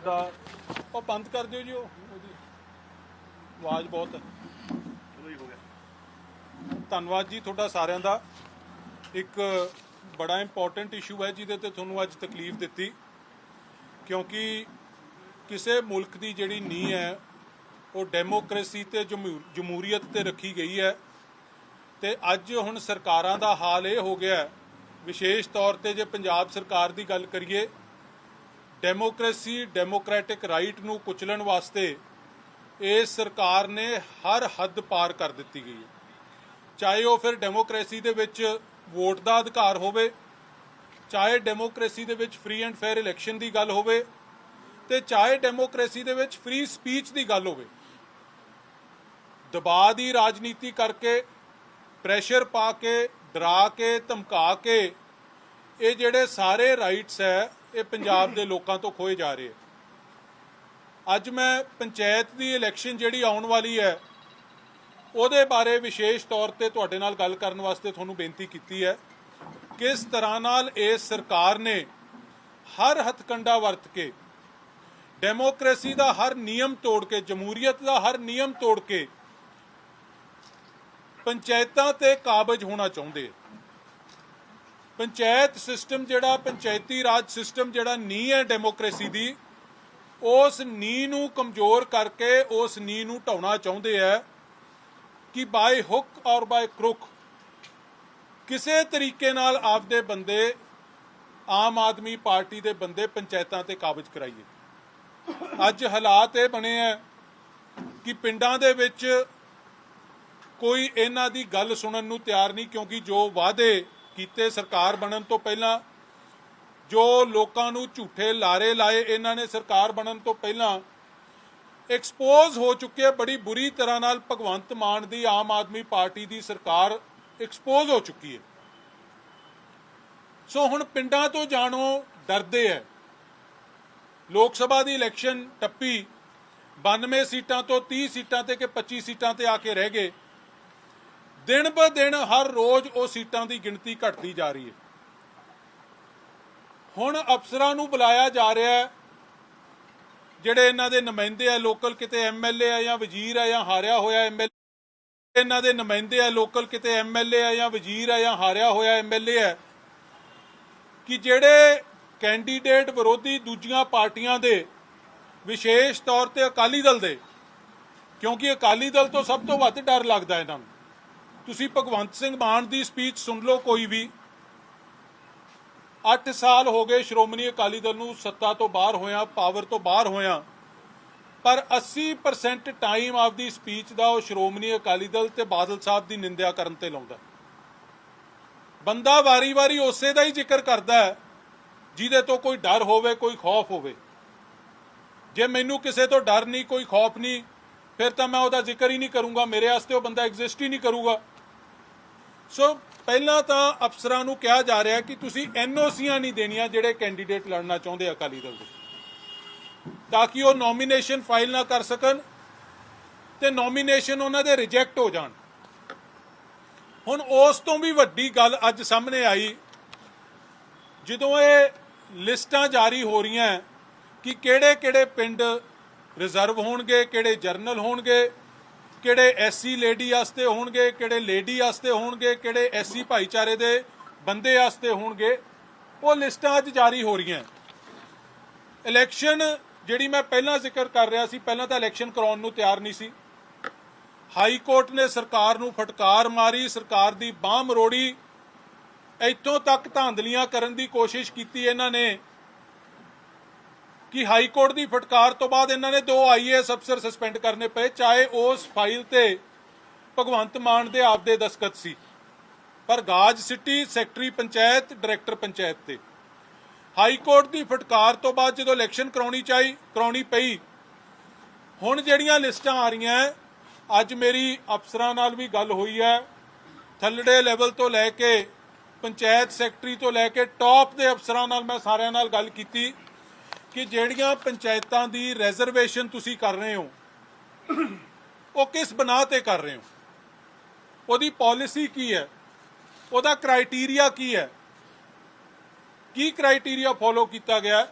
ਤੁਹਾਡਾ ਉਹ ਬੰਦ ਕਰ ਦਿਓ ਜੀ ਉਹ। ਉਹਦੀ ਆਵਾਜ਼ ਬਹੁਤ ਹੈ। ਚਲੋ ਜੀ ਹੋ ਗਿਆ ਧੰਨਵਾਦ ਜੀ ਤੁਹਾਡਾ ਸਾਰਿਆਂ ਦਾ। ਇੱਕ ਬੜਾ ਇੰਪੋਰਟੈਂਟ ਇਸ਼ੂ ਹੈ ਜਿਹਦੇ ਤੇ ਤੁਹਾਨੂੰ ਅੱਜ ਤਕਲੀਫ ਦਿੱਤੀ। ਕਿਉਂਕਿ ਕਿਸੇ ਮੁਲਕ ਦੀ ਜਿਹੜੀ ਨੀਂਹ ਹੈ, ਉਹ ਡੈਮੋਕ੍ਰੇਸੀ ਤੇ ਜਮਹੂ- ਜਮਹੂਰੀਅਤ ਤੇ ਰੱਖੀ ਗਈ ਹੈ। ਤੇ ਅੱਜ ਹੁਣ ਸਰਕਾਰਾਂ ਦਾ ਹਾਲ ਇਹ ਹੋ ਗਿਆ ਵਿਸ਼ੇਸ਼ ਤੌਰ ਤੇ ਜੇ ਪੰਜਾਬ ਸਰਕਾਰ ਦੀ ਗੱਲ ਕਰੀਏ ਡੈਮੋਕ੍ਰੇਸੀ, ਡੈਮੋਕ੍ਰੈਟਿਕ ਰਾਈਟ ਨੂੰ ਕੁਚਲਣ ਵਾਸਤੇ ਇਸ ਸਰਕਾਰ ਨੇ ਹਰ ਹੱਦ ਪਾਰ ਕਰ ਦਿੱਤੀ ਗਈ ਹੈ। ਚਾਹੇ ਉਹ ਫਿਰ ਡੈਮੋਕ੍ਰੇਸੀ ਦੇ ਵਿੱਚ ਵੋਟ ਦਾ ਅਧਿਕਾਰ ਹੋਵੇ, ਚਾਹੇ ਡੈਮੋਕ੍ਰੇਸੀ ਦੇ ਵਿੱਚ ਫ੍ਰੀ ਐਂਡ ਫੇਅਰ ਇਲੈਕਸ਼ਨ ਦੀ ਗੱਲ ਹੋਵੇ ਤੇ ਚਾਹੇ ਡੈਮੋਕ੍ਰੇਸੀ ਦੇ ਵਿੱਚ ਫ੍ਰੀ ਸਪੀਚ ਦੀ ਗੱਲ ਹੋਵੇ, ਦਬਾਅ ਦੀ ਰਾਜਨੀਤੀ ਕਰਕੇ ਪ੍ਰੈਸ਼ਰ ਪਾ ਕੇ, ਡਰਾ ਕੇ, ਧਮਕਾ ਕੇ ਇਹ ਜਿਹੜੇ ਸਾਰੇ ਰਾਈਟਸ ਹੈ, ਇਹ ਪੰਜਾਬ ਦੇ ਲੋਕਾਂ ਤੋਂ ਖੋਏ ਜਾ ਰਹੇ ਅੱਜ ਮੈਂ ਪੰਚਾਇਤ ਦੀ ਇਲੈਕਸ਼ਨ ਜਿਹੜੀ ਆਉਣ ਵਾਲੀ ਹੈ, ਉਹਦੇ ਬਾਰੇ ਵਿਸ਼ੇਸ਼ ਤੌਰ ਤੇ ਤੁਹਾਡੇ ਨਾਲ ਗੱਲ ਕਰਨ ਵਾਸਤੇ ਤੁਹਾਨੂੰ ਬੇਨਤੀ ਕੀਤੀ ਹੈ ਕਿਸ ਤਰ੍ਹਾਂ ਨਾਲ ਇਸ ਸਰਕਾਰ ਨੇ ਹਰ ਹਥਕੰਡਾ ਵਰਤ ਕੇ ਡੈਮੋਕ੍ਰੇਸੀ ਦਾ ਹਰ ਨਿਯਮ ਤੋੜ ਕੇ, ਜਮਹੂਰੀਅਤ ਦਾ ਹਰ ਨਿਯਮ ਤੋੜ ਕੇ ਪੰਚਾਇਤਾਂ ਤੇ ਕਾਬਜ ਹੋਣਾ ਚਾਹੁੰਦੇ ਪੰਚਾਇਤ ਸਿਸਟਮ ਜਿਹੜਾ, ਪੰਚਾਇਤੀ ਰਾਜ ਸਿਸਟਮ ਜਿਹੜਾ ਨੀ ਹੈ ਡੈਮੋਕ੍ਰੇਸੀ ਦੀ, ਉਸ ਨੀ ਨੂੰ ਕਮਜ਼ੋਰ ਕਰਕੇ ਉਸ ਨੀ ਨੂੰ ਢਾਉਣਾ ਚਾਹੁੰਦੇ ਆ ਕਿ ਬਾਈ ਹੁੱਕ ਔਰ ਬਾਈ ਕਰੁਕ ਕਿਸੇ ਤਰੀਕੇ ਨਾਲ ਆਪਦੇ ਬੰਦੇ, ਆਮ ਆਦਮੀ ਪਾਰਟੀ ਦੇ ਬੰਦੇ ਪੰਚਾਇਤਾਂ ਤੇ ਕਾਬਜ ਕਰਾਈਏ। ਅੱਜ ਹਾਲਾਤ ਇਹ ਬਣੇ ਆ ਕਿ ਪਿੰਡਾਂ ਦੇ ਵਿੱਚ ਕੋਈ ਇਹਨਾਂ ਦੀ ਗੱਲ ਸੁਣਨ ਨੂੰ ਤਿਆਰ ਨਹੀਂ, ਕਿਉਂਕਿ ਜੋ ਵਾਅਦੇ ਕੀਤੇ ਸਰਕਾਰ ਬਣਨ ਤੋਂ ਪਹਿਲਾਂ, ਜੋ ਲੋਕਾਂ ਨੂੰ ਝੂਠੇ ਲਾਰੇ ਲਾਏ, ਇਹਨਾਂ ਨੇ ਸਰਕਾਰ ਬਣਨ ਤੋਂ ਪਹਿਲਾਂ ਐਕਸਪੋਜ਼ ਹੋ ਚੁੱਕੇ, ਬੜੀ ਬੁਰੀ ਤਰ੍ਹਾਂ ਨਾਲ ਭਗਵੰਤ ਮਾਨ ਦੀ ਆਮ ਆਦਮੀ ਪਾਰਟੀ ਦੀ ਸਰਕਾਰ ਐਕਸਪੋਜ਼ ਹੋ ਚੁੱਕੀ ਹੈ। ਸੋ ਹੁਣ ਪਿੰਡਾਂ ਤੋਂ ਜਾਣੋ, ਡਰਦੇ ਐ ਲੋਕ ਸਭਾ ਦੀ ਇਲੈਕਸ਼ਨ ਟੱਪੀ 92 ਸੀਟਾਂ ਤੋਂ 30 ਸੀਟਾਂ ਤੇ ਕਿ 25 ਸੀਟਾਂ ਤੇ ਆ ਕੇ ਰਹਿ ਗਏ। ਦਿਨ ਬ ਦਿਨ ਹਰ ਰੋਜ਼ ਉਹ ਸੀਟਾਂ ਦੀ ਗਿਣਤੀ ਘਟਦੀ ਜਾ ਰਹੀ ਹੈ। ਹੁਣ ਅਫਸਰਾਂ ਨੂੰ ਬੁਲਾਇਆ ਜਾ ਰਿਹਾ ਹੈ, ਜਿਹੜੇ ਇਹਨਾਂ ਦੇ ਨੁਮਾਇੰਦੇ ਆ, ਲੋਕਲ ਕਿਤੇ ਐਮਐਲਏ ਆ ਜਾਂ ਵਜ਼ੀਰ ਆ ਜਾਂ ਹਾਰਿਆ ਹੋਇਆ ਐਮਐਲਏ ਇਹਨਾਂ ਦੇ ਨੁਮਾਇੰਦੇ ਆ, ਲੋਕਲ ਕਿਤੇ ਐਮਐਲਏ ਆ ਜਾਂ ਵਜ਼ੀਰ ਆ ਜਾਂ ਹਾਰਿਆ ਹੋਇਆ ਐਮਐਲਏ ਆ, ਕਿ ਜਿਹੜੇ ਕੈਂਡੀਡੇਟ ਵਿਰੋਧੀ ਦੂਜੀਆਂ ਪਾਰਟੀਆਂ ਦੇ ਵਿਸ਼ੇਸ਼ ਤੌਰ ਤੇ ਅਕਾਲੀ ਦਲ ਦੇ, ਕਿਉਂਕਿ ਅਕਾਲੀ ਦਲ ਤੋਂ ਸਭ ਤੋਂ ਵੱਧ ਡਰ ਲੱਗਦਾ ਇਹਨਾਂ ਨੂੰ। ਤੁਸੀਂ ਭਗਵੰਤ ਸਿੰਘ ਮਾਨ ਦੀ ਸਪੀਚ ਸੁਣ ਲਓ ਕੋਈ ਵੀ। 8 ਸਾਲ ਹੋ ਗਏ ਸ਼੍ਰੋਮਣੀ ਅਕਾਲੀ ਦਲ ਨੂੰ ਸੱਤਾ ਤੋਂ ਬਾਹਰ ਹੋਇਆ ਪਾਵਰ ਤੋਂ ਬਾਹਰ ਹੋਇਆ। ਪਰ 80% ਟਾਈਮ ਆਪਦੀ ਸਪੀਚ ਦਾ ਉਹ ਸ਼੍ਰੋਮਣੀ ਅਕਾਲੀ ਦਲ ਤੇ ਬਾਦਲ ਸਾਹਿਬ ਦੀ ਨਿੰਦਿਆ ਕਰਨ ਤੇ ਲਾਉਂਦਾ ਬੰਦਾ ਵਾਰੀ-ਵਾਰੀ ਉਸੇ ਦਾ ਹੀ ਜ਼ਿਕਰ ਕਰਦਾ ਹੈ, ਜਿਹਦੇ ਤੋਂ ਕੋਈ ਡਰ ਹੋਵੇ, ਕੋਈ ਖੌਫ ਹੋਵੇ। ਜੇ ਮੈਨੂੰ ਕਿਸੇ ਤੋਂ ਡਰ ਨਹੀਂ, ਕੋਈ ਖੌਫ ਨਹੀਂ, ਫਿਰ ਤਾਂ ਮੈਂ ਉਹਦਾ ਜ਼ਿਕਰ ਹੀ ਨਹੀਂ ਕਰੂੰਗਾ, ਮੇਰੇ ਵਾਸਤੇ ਉਹ ਬੰਦਾ ਐਗਜ਼ਿਸਟ ਹੀ ਨਹੀਂ ਕਰੂਗਾ। ਸੋ ਪਹਿਲਾਂ ਤਾਂ ਅਫਸਰਾਂ ਨੂੰ ਕਿਹਾ ਜਾ ਰਿਹਾ ਕਿ ਤੁਸੀਂ ਐਨਓਸੀਆਂ ਨਹੀਂ ਦੇਣੀਆਂ ਜਿਹੜੇ ਕੈਂਡੀਡੇਟ ਲੜਨਾ ਚਾਹੁੰਦੇ ਅਕਾਲੀ ਦਲ ਦੇ। ਤਾਂ ਕਿ ਉਹ ਨੋਮੀਨੇਸ਼ਨ ਫਾਈਲ ਨਾ ਕਰ ਸਕਣ ਤੇ ਨੋਮੀਨੇਸ਼ਨ ਉਹਨਾਂ ਦੇ ਰਿਜੈਕਟ ਹੋ ਜਾਣ। ਹੁਣ ਉਸ ਤੋਂ ਵੀ ਵੱਡੀ ਗੱਲ ਅੱਜ ਸਾਹਮਣੇ ਆਈ, ਜਦੋਂ ਇਹ ਲਿਸਟਾਂ ਜਾਰੀ ਹੋ ਰਹੀਆਂ ਕਿ ਕਿਹੜੇ-ਕਿਹੜੇ ਪਿੰਡ ਰਿਜ਼ਰਵ ਹੋਣਗੇ, ਕਿਹੜੇ ਜਰਨਲ ਹੋਣਗੇ ਕਿਹੜੇ ਐਸਸੀ ਲੇਡੀ ਵਾਸਤੇ ਹੋਣਗੇ, ਕਿਹੜੇ ਲੇਡੀ ਵਾਸਤੇ ਹੋਣਗੇ, ਕਿਹੜੇ ਐਸਸੀ ਭਾਈਚਾਰੇ ਦੇ ਬੰਦੇ ਵਾਸਤੇ ਹੋਣਗੇ, ਉਹ ਲਿਸਟਾਂ ਅੱਜ ਜਾਰੀ ਹੋ ਰਹੀਆਂ। ਇਲੈਕਸ਼ਨ ਜਿਹੜੀ ਮੈਂ ਪਹਿਲਾਂ ਜ਼ਿਕਰ ਕਰ ਰਿਹਾ ਸੀ, ਪਹਿਲਾਂ ਤਾਂ ਇਲੈਕਸ਼ਨ ਕਰਾਉਣ ਨੂੰ ਤਿਆਰ ਨਹੀਂ ਸੀ। ਹਾਈ ਕੋਰਟ ਨੇ ਸਰਕਾਰ ਨੂੰ ਫਟਕਾਰ ਮਾਰੀ, ਸਰਕਾਰ ਦੀ ਬਾਹ ਮਰੋੜੀ। ਇੱਥੋਂ ਤੱਕ ਧਾਂਦਲੀਆਂ ਕਰਨ ਦੀ ਕੋਸ਼ਿਸ਼ ਕੀਤੀ ਇਹਨਾਂ ਨੇ। ਕਿ ਹਾਈ ਕੋਰਟ ਦੀ ਫਟਕਾਰ ਤੋਂ ਬਾਅਦ ਇਹਨਾਂ ਨੇ ਦੋ ਆਈਏਐਸ ਅਫਸਰ ਸਸਪੈਂਡ ਕਰਨੇ ਪਏ, ਚਾਹੇ ਉਸ ਫਾਈਲ ਤੇ ਭਗਵੰਤ ਮਾਨ ਦੇ ਆਪਦੇ ਦਸਖਤ ਸੀ। ਪਰ ਗਾਜ city secretary panchayat, director panchayat ਤੇ। ਹਾਈ ਕੋਰਟ ਦੀ ਫਟਕਾਰ ਤੋਂ ਬਾਅਦ ਜਦੋਂ ਇਲੈਕਸ਼ਨ ਕਰਾਉਣੀ ਚਾਹੀ, ਕਰਾਉਣੀ ਪਈ, ਹੁਣ ਜਿਹੜੀਆਂ ਲਿਸਟਾਂ ਆ ਰਹੀਆਂ ਅੱਜ ਮੇਰੀ ਅਫਸਰਾਂ ਨਾਲ ਵੀ ਗੱਲ ਹੋਈ ਹੈ ਥੱਲੜੇ ਲੈਵਲ ਤੋਂ ਲੈ ਕੇ ਪੰਚਾਇਤ ਸੈਕਟਰੀ ਤੋਂ ਲੈ ਕੇ ਟੌਪ ਦੇ ਅਫਸਰਾਂ ਨਾਲ ਮੈਂ ਸਾਰਿਆਂ ਨਾਲ ਗੱਲ ਕੀਤੀ। ਕਿ ਜਿਹੜੀਆਂ ਪੰਚਾਇਤਾਂ ਦੀ ਰਿਜ਼ਰਵੇਸ਼ਨ ਤੁਸੀਂ ਕਰ ਰਹੇ ਹੋ, ਉਹ ਕਿਸ ਬਣਾ ਤੇ ਕਰ ਰਹੇ ਹੋ? ਉਹਦੀ ਪਾਲਿਸੀ ਕੀ ਹੈ? ਉਹਦਾ ਕ੍ਰਾਈਟੇਰੀਆ ਕੀ ਹੈ? ਕੀ ਕ੍ਰਾਈਟੇਰੀਆ ਫੋਲੋ ਕੀਤਾ ਗਿਆ?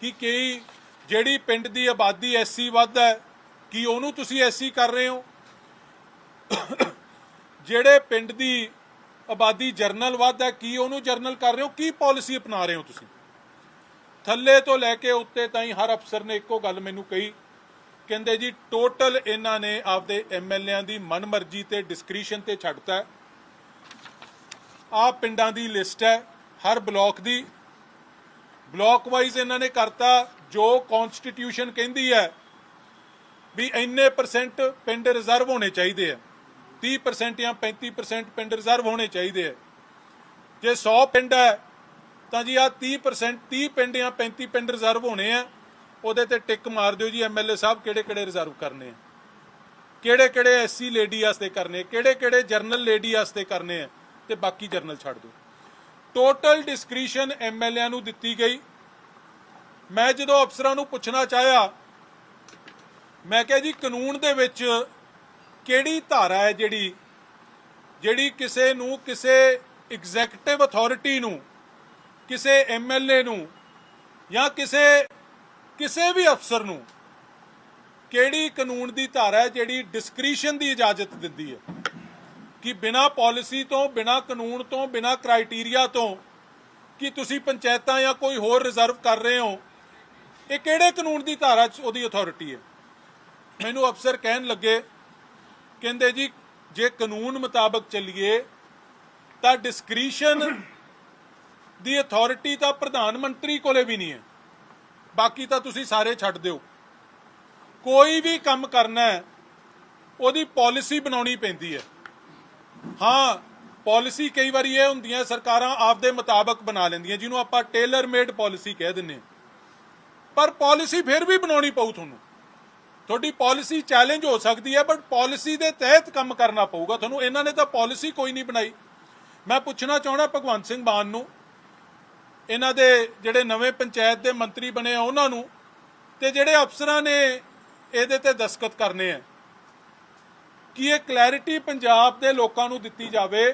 ਕਿ ਕਈ ਜਿਹੜੀ ਪਿੰਡ ਦੀ ਆਬਾਦੀ ਐਸੀ ਵੱਧ ਹੈ, ਕੀ ਉਹਨੂੰ ਤੁਸੀਂ ਐਸੀ ਕਰ ਰਹੇ ਹੋ? ਜਿਹੜੇ ਪਿੰਡ ਦੀ ਆਬਾਦੀ ਜਰਨਲ ਵੱਧ ਹੈ, ਕੀ ਉਹਨੂੰ ਜਰਨਲ ਕਰ ਰਹੇ ਹੋ? ਕੀ ਪਾਲਿਸੀ ਅਪਣਾ ਰਹੇ ਹੋ ਤੁਸੀਂ? ਥੱਲੇ ਤੋਂ ਲੈ ਕੇ ਉੱਤੇ ਤਾਈਂ ਹਰ ਅਫਸਰ ਨੇ ਇੱਕੋ ਗੱਲ ਮੈਨੂੰ ਕਹੀ। ਕਹਿੰਦੇ ਜੀ ਟੋਟਲ ਇਹਨਾਂ ਨੇ ਆਪਦੇ ਐਮਐਲਏਆਂ ਦੀ ਮਨਮਰਜ਼ੀ ਤੇ ਡਿਸਕ੍ਰੀਸ਼ਨ ਤੇ ਛੱਡਤਾ ਆ ਪਿੰਡਾਂ ਦੀ ਲਿਸਟ ਹੈ, ਹਰ ਬਲਾਕ ਦੀ। ਬਲਾਕ ਵਾਈਜ਼ ਇਹਨਾਂ ਨੇ ਕਰਤਾ ਜੋ ਕਨਸਟੀਟਿਊਸ਼ਨ ਕਹਿੰਦੀ ਹੈ ਵੀ ਇੰਨੇ ਪਰਸੈਂਟ ਪਿੰਡ ਰਿਜ਼ਰਵ ਹੋਣੇ ਚਾਹੀਦੇ ਆ 30% ਜਾਂ 35% ਪਿੰਡ ਰਿਜ਼ਰਵ ਹੋਣੇ ਚਾਹੀਦੇ ਆ ਜੇ 100 ਪਿੰਡ ਹੈ ਤਾਂ ਜੀ ਆ 30% 30 ਪਿੰਡ ਜਾਂ 35 ਪਿੰਡ ਰਿਜ਼ਰਵ ਹੋਣੇ ਆ, ਉਹਦੇ ਤੇ ਟਿਕ ਮਾਰ ਦਿਓ ਜੀ ਐਮਐਲਏ ਸਾਹਿਬ ਕਿਹੜੇ ਕਿਹੜੇ ਰਿਜ਼ਰਵ ਕਰਨੇ ਆ। ਕਿਹੜੇ ਕਿਹੜੇ ਐਸਸੀ ਲੇਡੀ ਵਾਸਤੇ ਕਰਨੇ ਕਿਹੜੇ ਕਿਹੜੇ ਜਰਨਲ ਲੇਡੀ ਵਾਸਤੇ ਕਰਨੇ ਆ, ਤੇ ਬਾਕੀ ਜਰਨਲ ਛੱਡ ਦਿਓ। ਟੋਟਲ ਡਿਸਕ੍ਰਿਸ਼ਨ ਐਮਐਲਏਆਂ ਨੂੰ ਦਿੱਤੀ ਗਈ। ਮੈਂ ਜਦੋਂ ਅਫਸਰਾਂ ਨੂੰ ਪੁੱਛਣਾ ਚਾਹਿਆ, ਮੈਂ ਕਿਹਾ ਜੀ ਕਾਨੂੰਨ ਦੇ ਵਿੱਚ ਕਿਹੜੀ ਧਾਰਾ ਹੈ ਜਿਹੜੀ ਜਿਹੜੀ ਕਿਸੇ ਨੂੰ, ਕਿਸੇ ਐਗਜ਼ੈਕਟਿਵ ਅਥਾਰਟੀ ਨੂੰ ਕਿਸੇ ਐਮਐਲਏ ਨੂੰ ਜਾਂ ਕਿਸੇ ਕਿਸੇ ਵੀ ਅਫਸਰ ਨੂੰ ਕਿਹੜੀ ਕਾਨੂੰਨ ਦੀ ਧਾਰਾ ਹੈ ਜਿਹੜੀ ਡਿਸਕ੍ਰਿਸ਼ਨ ਦੀ ਇਜਾਜ਼ਤ ਦਿੰਦੀ ਹੈ? ਕਿ ਬਿਨਾ ਪਾਲਿਸੀ ਤੋਂ, ਬਿਨਾ ਕਾਨੂੰਨ ਤੋਂ, ਬਿਨਾ ਕ੍ਰਾਈਟੇਰੀਆ ਤੋਂ ਕਿ ਤੁਸੀਂ ਪੰਚਾਇਤਾਂ ਜਾਂ ਕੋਈ ਹੋਰ ਰਿਜ਼ਰਵ ਕਰ ਰਹੇ ਹੋ, ਇਹ ਕਿਹੜੇ ਕਾਨੂੰਨ ਦੀ ਧਾਰਾ 'ਚ ਉਹਦੀ ਅਥਾਰਟੀ ਹੈ? ਮੈਨੂੰ ਅਫਸਰ ਕਹਿਣ ਲੱਗੇ, ਕਹਿੰਦੇ ਜੀ, ਜੇ ਕਾਨੂੰਨ ਮੁਤਾਬਕ ਚੱਲੀਏ ਤਾਂ ਡਿਸਕ੍ਰੀਸ਼ਨ ਦੀ ਅਥਾਰਟੀ ਤਾਂ ਪ੍ਰਧਾਨ ਮੰਤਰੀ ਕੋਲੇ ਵੀ ਨਹੀਂ ਹੈ। ਬਾਕੀ ਤਾਂ ਤੁਸੀਂ ਸਾਰੇ ਛੱਡ ਦਿਓ। ਕੋਈ ਵੀ ਕੰਮ ਕਰਨਾ ਹੈ, ਉਹਦੀ ਪਾਲਿਸੀ ਬਣਾਉਣੀ ਪੈਂਦੀ ਹੈ। ਹਾਂ ਪਾਲਿਸੀ ਕਈ ਵਾਰੀ ਇਹ ਹੁੰਦੀਆਂ, ਸਰਕਾਰਾਂ ਆਪਦੇ ਮੁਤਾਬਕ ਬਣਾ ਲੈਂਦੀਆਂ, ਜਿਹਨੂੰ ਆਪਾਂ ਟੇਲਰ ਮੇਡ ਪਾਲਿਸੀ ਕਹਿ ਦਿੰਨੇ ਹਾਂ। ਪਰ ਪਾਲਿਸੀ ਫਿਰ ਵੀ ਬਣਾਉਣੀ ਪਊ ਤੁਹਾਨੂੰ। ਤੁਹਾਡੀ ਪਾਲਿਸੀ ਚੈਲੰਜ ਹੋ ਸਕਦੀ ਹੈ ਬਟ ਪਾਲਿਸੀ ਦੇ ਤਹਿਤ ਕੰਮ ਕਰਨਾ ਪਊਗਾ ਤੁਹਾਨੂੰ। ਇਹਨਾਂ ਨੇ ਤਾਂ ਪਾਲਿਸੀ ਕੋਈ ਨਹੀਂ ਬਣਾਈ। ਮੈਂ ਪੁੱਛਣਾ ਚਾਹਣਾ ਭਗਵੰਤ ਸਿੰਘ ਮਾਨ ਨੂੰ ਇਹਨਾਂ ਦੇ ਜਿਹੜੇ ਨਵੇਂ ਪੰਚਾਇਤ ਦੇ ਮੰਤਰੀ ਬਣੇ ਆ ਉਹਨਾਂ ਨੂੰ ਤੇ ਜਿਹੜੇ ਅਫਸਰਾਂ ਨੇ ਇਹਦੇ ਤੇ ਦਸਖਤ ਕਰਨੇ ਆ। ਕਿ ਇਹ ਕਲੈਰਿਟੀ ਪੰਜਾਬ ਦੇ ਲੋਕਾਂ ਨੂੰ ਦਿੱਤੀ ਜਾਵੇ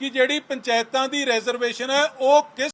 ਕਿ ਜਿਹੜੀ ਪੰਚਾਇਤਾਂ ਦੀ ਰਿਜ਼ਰਵੇਸ਼ਨ ਹੈ, ਉਹ ਕਿਸ